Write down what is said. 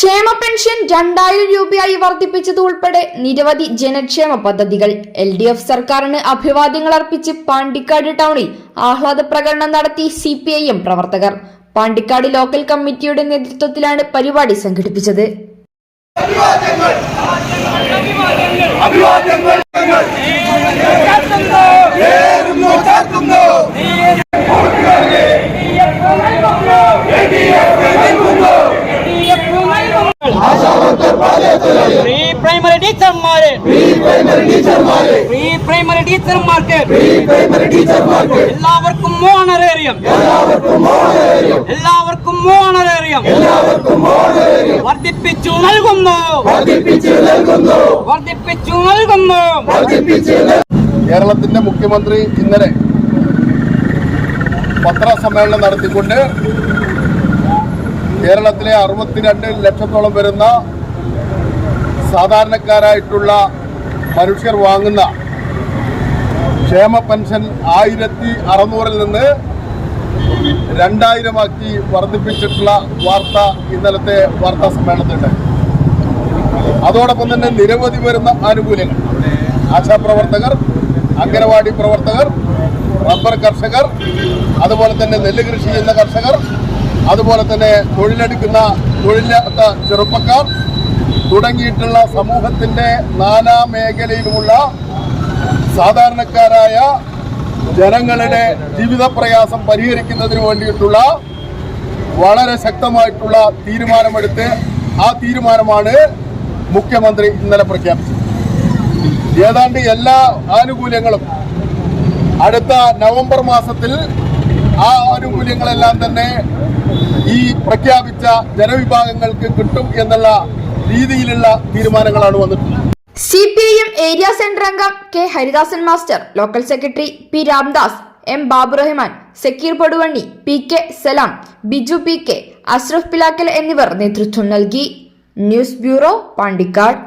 ക്ഷേമ പെൻഷൻ രണ്ടായിരം രൂപയായി വർദ്ധിപ്പിച്ചത് ഉൾപ്പെടെ നിരവധി ജനക്ഷേമ പദ്ധതികൾ. എൽ ഡി എഫ് സർക്കാരിന് അഭിവാദ്യങ്ങൾ അർപ്പിച്ച് പാണ്ടിക്കാട് ടൗണിൽ ആഹ്ലാദ പ്രകടനം നടത്തി സി പി ഐ എം പ്രവർത്തകർ. പാണ്ടിക്കാട് ലോക്കൽ കമ്മിറ്റിയുടെ നേതൃത്വത്തിലാണ് പരിപാടി സംഘടിപ്പിച്ചത് പ്രീ പ്രൈമറി ടീച്ചർമാരെ പ്രീ പ്രൈമറി ടീച്ചർമാർക്ക് എല്ലാവർക്കും ഓണറേറിയം എല്ലാവർക്കും ഓണറേറിയം വർദ്ധിപ്പിച്ചു നൽകുന്നു. വർദ്ധിപ്പിച്ചു നൽകുന്നു. കേരളത്തിന്റെ മുഖ്യമന്ത്രി ഇന്നലെ പത്രസമ്മേളനം നടത്തിക്കൊണ്ട് കേരളത്തിലെ അറുപത്തിരണ്ട് ലക്ഷത്തോളം വരുന്ന സാധാരണക്കാരായിട്ടുള്ള മനുഷ്യർ വാങ്ങുന്ന ക്ഷേമ പെൻഷൻ ആയിരത്തി അറുന്നൂറിൽ നിന്ന് രണ്ടായിരമാക്കി വർദ്ധിപ്പിച്ചിട്ടുള്ള വാർത്ത ഇന്നലത്തെ വാർത്താ സമ്മേളനത്തിലുണ്ട്. അതോടൊപ്പം തന്നെ നിരവധി വരുന്ന ആനുകൂല്യങ്ങൾ. ആശാപ്രവർത്തകർ അംഗനവാടി പ്രവർത്തകർ റബ്ബർ കർഷകർ അതുപോലെ തന്നെ നെല്ല് കൃഷി ചെയ്യുന്ന കർഷകർ അതുപോലെ തന്നെ തൊഴിലെടുക്കുന്ന തൊഴിലില്ലാത്ത ചെറുപ്പക്കാർ തുടങ്ങിയിട്ടുള്ള സമൂഹത്തിന്റെ നാനാ മേഖലയിലുമുള്ള സാധാരണക്കാരായ ജനങ്ങളുടെ ജീവിത പ്രയാസം പരിഹരിക്കുന്നതിന് വേണ്ടിയിട്ടുള്ള വളരെ ശക്തമായിട്ടുള്ള തീരുമാനമെടുത്ത് ആ തീരുമാനമാണ് മുഖ്യമന്ത്രി ഇന്നലെ പ്രഖ്യാപിച്ചത്. ഏതാണ്ട് എല്ലാ ആനുകൂല്യങ്ങളും അടുത്ത നവംബർ മാസത്തിൽ ആ ആനുകൂല്യങ്ങളെല്ലാം തന്നെ ഈ പ്രഖ്യാപിച്ച ജനവിഭാഗങ്ങൾക്ക് കിട്ടും എന്നുള്ള രീതിയിലുള്ള തീരുമാനങ്ങളാണ് വന്നിട്ടുള്ളത്. C P I M area centre അംഗം K Haridasan master local secretary P Ramdas M Baburahman Sakeer Paduvanni P K Salam Biju P K Ashraf Pilakkal എന്നിവർ നേതൃത്വം നൽകി. News bureau Pandikkad.